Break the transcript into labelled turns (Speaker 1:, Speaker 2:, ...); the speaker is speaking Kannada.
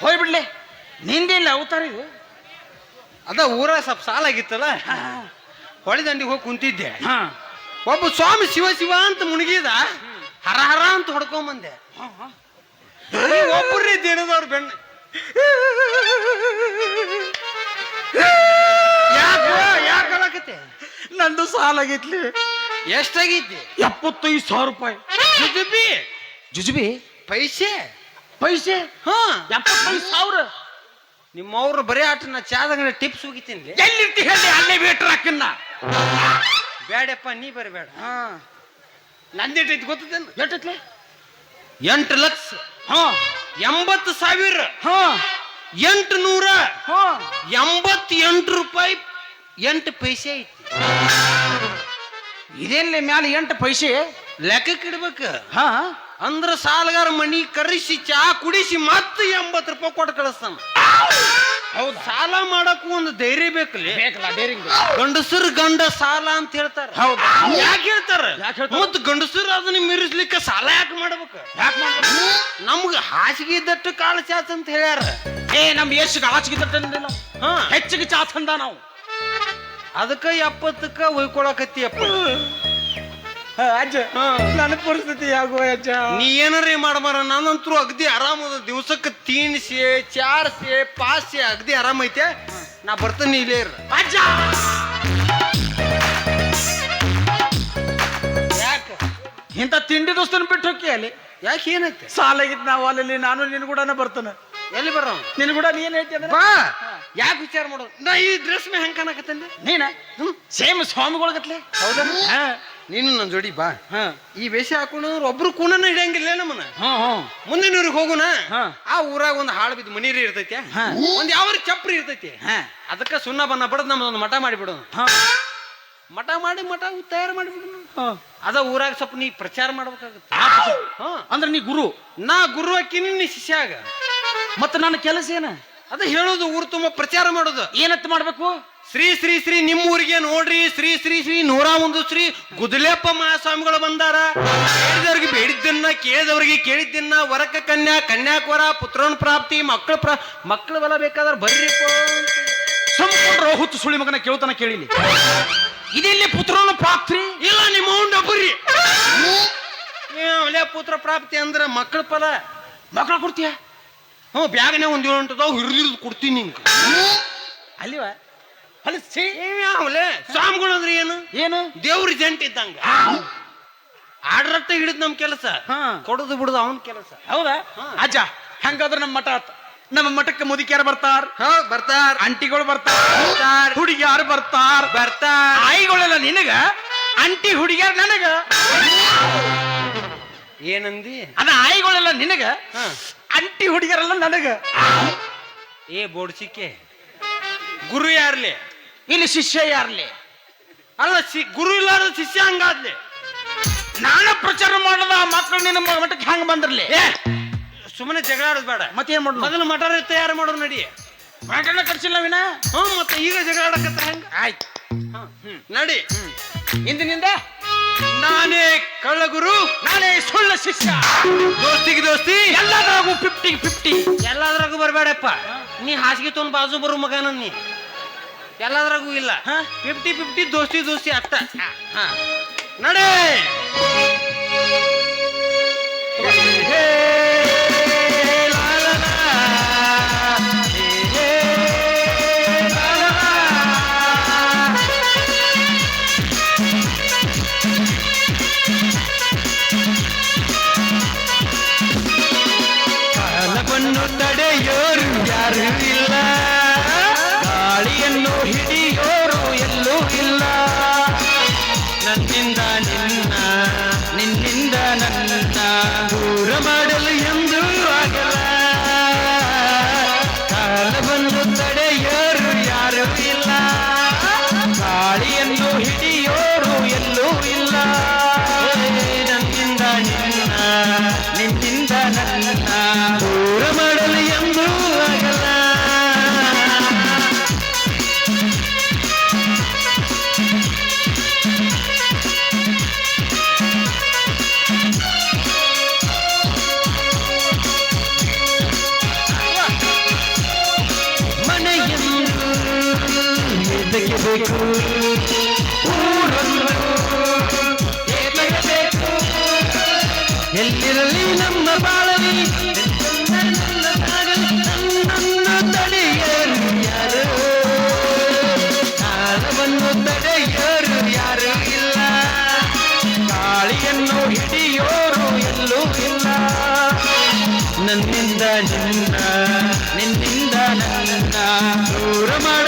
Speaker 1: ಹೋಗ್ಬಿಡ್ಲೆ ನಿಂದಿಲ್ಲ ಅವತಾರ ಇದು
Speaker 2: ಅದ ಊರ ಸ್ವಲ್ಪ ಸಾಲಾಗಿತ್ತಲ್ಲ? ಹೊಳೆ ದಂಡಿಗೆ ಹೋಗಿ ಕುಂತಿದ್ದೆ.
Speaker 1: ಹಾ.
Speaker 2: ಒಬ್ಬ ಸ್ವಾಮಿ ಶಿವ ಶಿವ ಅಂತ ಮುಣಗಿದ ಹರ ಹರ ಅಂತ ಹೊಡ್ಕೊಂಬಂದೆ ಒಬ್ಬರೇ ದಿನದವ್ರ ಬೆಣ್ಣ ಯಾಕ ಯಾಕೆ ಹೇಳಕತ್ತೆ
Speaker 1: ನಂದು ಸಾಲಾಗಿತ್ಲಿ.
Speaker 2: ಎಷ್ಟಾಗಿದ್ದೆ?
Speaker 1: ಎಪ್ಪತ್ತೈದು ಸಾವಿರ ರೂಪಾಯಿ.
Speaker 2: ಜುಜುಬಿ.
Speaker 1: ಜುಜುಬಿ?
Speaker 2: ಪೈಸೆ?
Speaker 1: ಪೈಸೆ?
Speaker 2: ಹಾ.
Speaker 1: ಎಪ್ಪತ್ತೈದು ಸಾವಿರ.
Speaker 2: ನಿಮ್ಮವ್ರು ಬರೀ ಆಟ ನಾ ಚಾದಂಗಡೆ ಟಿಪ್ಸ್ ಹೋಗಿತೀನಿ
Speaker 1: ಎಲ್ಲಿರ್ತಿ ಹೇಳಿ? ಅಲ್ಲೇ ವೇಟ್ರ್ ಹಾಕನ್ನ
Speaker 2: ಬೇಡಪ್ಪ ನೀ ಬರಬೇಡ
Speaker 1: ಹಾ.
Speaker 2: ನಂದೇಟೈತಿ ಗೊತ್ತದೇನು?
Speaker 1: ಎಷ್ಟೈತ್ಲೆ?
Speaker 2: ಎಂಟು ಲಕ್ಷ.
Speaker 1: ಹಾ.
Speaker 2: ಎಂಬತ್ತು ಸಾವಿರ.
Speaker 1: ಹಾ.
Speaker 2: ಎಂಟು ನೂರ.
Speaker 1: ಹಾ.
Speaker 2: ಎಂಬತ್ತೆಂಟು ರೂಪಾಯಿ ಎಂಟು ಪೈಸೆ ಐತಿ.
Speaker 1: ಇದೇನ್ಲಿ ಮ್ಯಾಲ ಎಂಟು ಪೈಸೆ?
Speaker 2: ಲೆಕ್ಕಕ್ಕೆ ಇಡ್ಬೇಕು.
Speaker 1: ಹಾ.
Speaker 2: ಅಂದ್ರ ಸಾಲಗಾರ ಮನಿ ಕರೆಸಿ ಚಾ ಕುಡಿಸಿ ಮತ್ತೆ ಎಂಬತ್ತು ರೂಪಾಯಿ ಕೊಟ್ಟು ಕಳಿಸ್ತಾನ. ಹೌದು ಸಾಲ ಮಾಡಕ್ಕೂ ಒಂದು ಧೈರ್ಯ ಬೇಕಲ್ಲಿ?
Speaker 1: ಬೇಕಲ್ಲ ಡೇರಿಂಗ್
Speaker 2: ಗಂಡಸರು ಗಂಡ ಸಾಲ ಅಂತ ಹೇಳ್ತಾರ.
Speaker 1: ಹೌದು.
Speaker 2: ಯಾಕೆ ಹೇಳ್ತಾರ?
Speaker 1: ಯಾಕ್ ಹೇಳ್ತಾರ?
Speaker 2: ಮತ್ ಗಂಡಸರು ಅದನ್ನ ಮೀರಿಸ್ಲಿಕ್ಕೆ ಸಾಲ ಯಾಕೆ ಮಾಡ್ಬೇಕು?
Speaker 1: ಯಾಕೆ
Speaker 2: ನಮ್ಗೆ ಹಾಸಿಗೆ ಇದ್ದಟ್ಟು ಕಾಳು ಚಾತ್ ಅಂತ ಹೇಳ್ಯಾರ.
Speaker 1: ಏ ನಮ್ ಯಶ್ ತಂದಿಲ್ಲ
Speaker 2: ಹಾ.
Speaker 1: ಹೆಚ್ಚಿಗೆ ಚಾತ್ ತಂದ ನಾವು.
Speaker 2: ಅದಕ್ಕ ಎಪ್ಪತ್ತಕ್ಕ ಒಯ್ಕೊಳಕತ್ತಿಯಪ್ಪ
Speaker 1: ಅಜ್ಜ ನನ್ನ ಪರಿಸ್ಥಿತಿ ಆಗುವ ಅಜ್ಜ?
Speaker 2: ನೀ ಏನಾರೇ ಮಾಡಬಾರ ನಾನಂತರೂ ಅಗದಿ ಆರಾಮದ ದಿವಸಕ್ಕೆ ತೀನ್ಸೆ ಚಾರ್ಸೆ ಪಾಸೆ ಅಗದಿ ಆರಾಮ ಐತೆ. ನಾ ಬರ್ತೀನಿ ಇಲ್ಲೇ ಇರ.
Speaker 1: ಅಜ್ಜ!
Speaker 2: ಯಾಕ?
Speaker 1: ಇಂಥ ತಿಂಡಿ ದೋಸ್ತನ ಬಿಟ್ಟು ಹೋಗಿ ಅಲ್ಲಿ?
Speaker 2: ಯಾಕೆ ಏನೈತೆ?
Speaker 1: ಸಾಲ ಆಗಿದ್ ನಾವು ಅಲ್ಲಿ ನಾನು ನಿನ್ ಕೂಡ ಬರ್ತಾನೆ.
Speaker 2: ಎಲ್ಲಿ ಬರೋ
Speaker 1: ನಿನ್ ಕೂಡ ನೀನ್ ಹೇಳ್ತಿ ಅಂದ್ರೆ?
Speaker 2: ಬಾ. ಯಾಕೆ ವಿಚಾರ ಮಾಡೋದು? ನಾ ಈ ಡ್ರೆಸ್ ಮೇ ಹೆಂಗ್ ಕಾಣಕತ್ತಂದೆ
Speaker 1: ನೀನ? ಸೇಮ್ ಸ್ವಾಮಿಗಳಗತ್ಲೆ
Speaker 2: ಹೌದಾ
Speaker 1: ಹಾ.
Speaker 2: ನೀನು ನನ್ನ ಜೋಡಿ ಬಾ.
Speaker 1: ಹಾ.
Speaker 2: ಈ ವೇಷ ಹಾಕೊಂಡು ಒಬ್ರು ಕೂನನ ಹಿಡಿಯಂಗಿಲ್ಲ ನಮ್ಮನ್ನ.
Speaker 1: ಹಾ ಹಾ.
Speaker 2: ಮುಂದಿನ ಊರಿಗೆ ಹೋಗುಣ
Speaker 1: ಹಾ.
Speaker 2: ಆ ಊರಾಗ ಒಂದು ಹಾಳು ಬಿದ್ದು ಮನೀರಿ ಇರ್ತೈತಿ.
Speaker 1: ಹಾ.
Speaker 2: ಒಂದ್ ಯಾವ ಚಪ್ರಿ ಇರ್ತೈತಿ.
Speaker 1: ಹಾ.
Speaker 2: ಅದಕ್ಕೆ ಸುಣ್ಣ ಬಣ್ಣ ಬಡದ್ ನಮ್ದೊಂದು ಮಠ ಮಾಡಿಬಿಡೋದು
Speaker 1: ಹಾ.
Speaker 2: ಮಠ ಮಾಡಿ ಮಠ ತಯಾರು ಮಾಡಿಬಿಡೋಣ
Speaker 1: ಹಾ.
Speaker 2: ಅದ ಊರಾಗ ಸ್ವಲ್ಪ ನೀ ಪ್ರಚಾರ ಮಾಡ್ಬೇಕಾಗತ್ತೆ. ಹಾ.
Speaker 1: ಅಂದ್ರೆ ನೀ ಗುರು.
Speaker 2: ನಾ ಗುರು ಹಾಕಿನಿ ನೀ ಶಿಷ್ಯ ಆಗ
Speaker 1: ಮತ್ತ ನನ್ನ ಕೆಲಸ ಏನ?
Speaker 2: ಅದ ಹೇಳೋದು ಊರು ತುಂಬ ಪ್ರಚಾರ ಮಾಡೋದು.
Speaker 1: ಏನತ್ತ ಮಾಡ್ಬೇಕು?
Speaker 2: ಶ್ರೀ ಶ್ರೀ ಶ್ರೀ ನಿಮ್ಮ ಊರಿಗೆ ನೋಡ್ರಿ ಶ್ರೀ ಶ್ರೀ ಶ್ರೀ ನೂರ ಒಂದು ಶ್ರೀ ಗುದಲೆಪ್ಪ ಮಹಾಸ್ವಾಮಿಗಳು ಬಂದಾರ. ಕೇಳಿದವ್ರಿಗೆ ಬೇಡಿದ್ದನ್ನ ಕೇಳಿದವ್ರಿಗೆ ಕೇಳಿದ್ದನ್ನ ವರಕ ಕನ್ಯಾ ಕನ್ಯಾಕುವರ ಪುತ್ರನ ಪ್ರಾಪ್ತಿ ಮಕ್ಕಳ ಪ್ರ ಮಕ್ಕಳು ಬಲ ಬೇಕಾದ್ರೆ ಬರ್ರಿಪ್ಪ ಅಂತ.
Speaker 1: ಸಂಪೂರ್ಣ ಹುತ್ತು ಸುಳಿ ಮಗನ ಕೇಳ್ತಾನ ಕೇಳಿಲಿ. ಇದೆಲ್ಲಿ ಪುತ್ರನ ಪ್ರಾಪ್ತಿ?
Speaker 2: ಇಲ್ಲ ನಿಮ್ಮ ಬರ್ರಿ. ಒಳ್ಳೆ ಪುತ್ರ ಪ್ರಾಪ್ತಿ ಅಂದ್ರೆ ಮಕ್ಕಳ ಫಲ.
Speaker 1: ಮಕ್ಕಳು ಕೊಡ್ತೀಯ?
Speaker 2: ಹ್ಞೂ ಬ್ಯಾಗನೇ ಒಂದು ಏಳು ಉಂಟದಾವ್ ಹಿರಿದು ಕೊಡ್ತೀನಿ ನಿಂಗೆ.
Speaker 1: ಅಲ್ಲಿವ?
Speaker 2: ಅವಲೆ ಸ್ವಾಮಿಗಳು ಅಂದ್ರೆ ಏನು?
Speaker 1: ಏನು?
Speaker 2: ದೇವ್ರ ಜಂಟ್ ಇದ್ದಂಗ. ಆಡ್ರಟ್ಟ ಹಿಡಿದ್ ನಮ್ ಕೆಲಸ.
Speaker 1: ಕೊಡದು
Speaker 2: ಕೊಡೋದು ಬಿಡುದು ಅವನ್ ಕೆಲಸ.
Speaker 1: ಹೌದಾ. ಅಜ್ಜ ಹಂಗಾದ್ರೆ ನಮ್ಮ ಮಠ ಆತ. ನಮ್ಮ ಮಠಕ್ಕೆ ಮುದುಕಿಯಾರ ಬರ್ತಾರ.
Speaker 2: ಬರ್ತಾರ.
Speaker 1: ಅಂಟಿಗಳು ಬರ್ತಾರ. ಹುಡುಗಿಯಾರು ಬರ್ತಾರ.
Speaker 2: ಬರ್ತಾರ.
Speaker 1: ಆಯಿಗಳೆಲ್ಲ ನಿನಗ? ಅಂಟಿ ಹುಡುಗಿಯಾರ ನನಗ?
Speaker 2: ಏನಂದಿ?
Speaker 1: ಅದ ಆಯಿಗಳೆಲ್ಲ ನಿನಗ. ಅಂಟಿ ಹುಡುಗಿಯರೆಲ್ಲ ನನಗ?
Speaker 2: ಏ ಬೋಡ್ಸಿಕೆ. ಗುರು ಯಾರ್ಲಿ?
Speaker 1: ಇಲ್ಲಿ ಶಿಷ್ಯ ಯಾರ್ಲಿ?
Speaker 2: ಅಲ್ಲ ಸಿ ಗುರು ಇಲ್ಲಾರ ಶಿಷ್ಯ ಹಂಗಾದ್ಲಿ?
Speaker 1: ನಾನು ಪ್ರಚಾರ ಮಾಡದ ಮಕ್ಕಳು ನಿನ್ನ ಮಠಕ್ಕೆ ಹೆಂಗ್ ಬಂದ್ರಲಿ?
Speaker 2: ಸುಮ್ಮನೆ ಜಗಳ ಆಡೋದು ಬೇಡ.
Speaker 1: ಮತ್ತೇನ್ ಮಾಡೋದು
Speaker 2: ಮೊದಲು ಮಟರ್ ತಯಾರು ಮಾಡೋರು ನಡಿ?
Speaker 1: ಮಟನ ಕಟ್ಸಿಲ್ಲ ವಿನ?
Speaker 2: ಹ್ಞೂ ಮತ್ತೆ ಈಗ ಜಗಳ ಆಡಕತ್ತ ಹೆಂಗ?
Speaker 1: ಆಯ್ತು.
Speaker 2: ಹ್ಮ್ ನಡಿ.
Speaker 1: ಇಂದಿನಿಂದ
Speaker 2: ನಾನೇ ಕಳ್ಳಗುರು.
Speaker 1: ನಾನೇ ಸುಳ್ಳ ಶಿಷ್ಯ.
Speaker 2: ದೋಸ್ತಿಗೆ ದೋಸ್ತಿ.
Speaker 1: ಎಲ್ಲದರಾಗೂ ಫಿಫ್ಟಿ ಫಿಫ್ಟಿ
Speaker 2: ಎಲ್ಲದ್ರಾಗೂ ಬರಬೇಡಪ್ಪ. ನೀ ಹಾಸಿಗೆ ತೊಗೊಂಡು ಬಾಜು ಬರು ಮಗನ ನೀ. ಎಲ್ಲದ್ರಾಗೂ ಇಲ್ಲ.
Speaker 1: ಹಾ?
Speaker 2: ಫಿಫ್ಟಿ ಫಿಫ್ಟಿ ದೋಸ್ತಿ ದೋಸ್ತಿ ಅತ್ತ. ಹಾ. ನಡೆ. ಕಾಲವನ್ನು ತಡೆಯೋರು ಯಾರು ಇಲ್ಲ. ಗಾಳಿಯನ್ನು ಹಿಡಿಯೋರು ಎಲ್ಲೂ ಇಲ್ಲ. ನನ್ನಿಂದ ನಿನ್ನ ನಿನ್ನಿಂದ ನನ್ನ. ಏತಗಬೇಕು ಊರನ್ನು ಏತಗಬೇಕು ಎಲ್ಲಿರಲಿ ನಮ್ಮ ಬಾಳಲಿ ನನ್ನನ್ನು ತಡೆಯರು ಯಾರು ಕಾಲವನ್ನು ತಡೆಯರು ಯಾರು ಇಲ್ಲ ಗಾಳಿಯನ್ನು ಹಿಡಿಯೋರು ಎಲ್ಲೂ ಇಲ್ಲ ನನ್ನಿಂದ ನಿನ್ನ ನಿನ್ನಿಂದ ನನ್ನ ದೂರ ಮಾಡಲು ಎಂದು ಆಗಲ್ಲ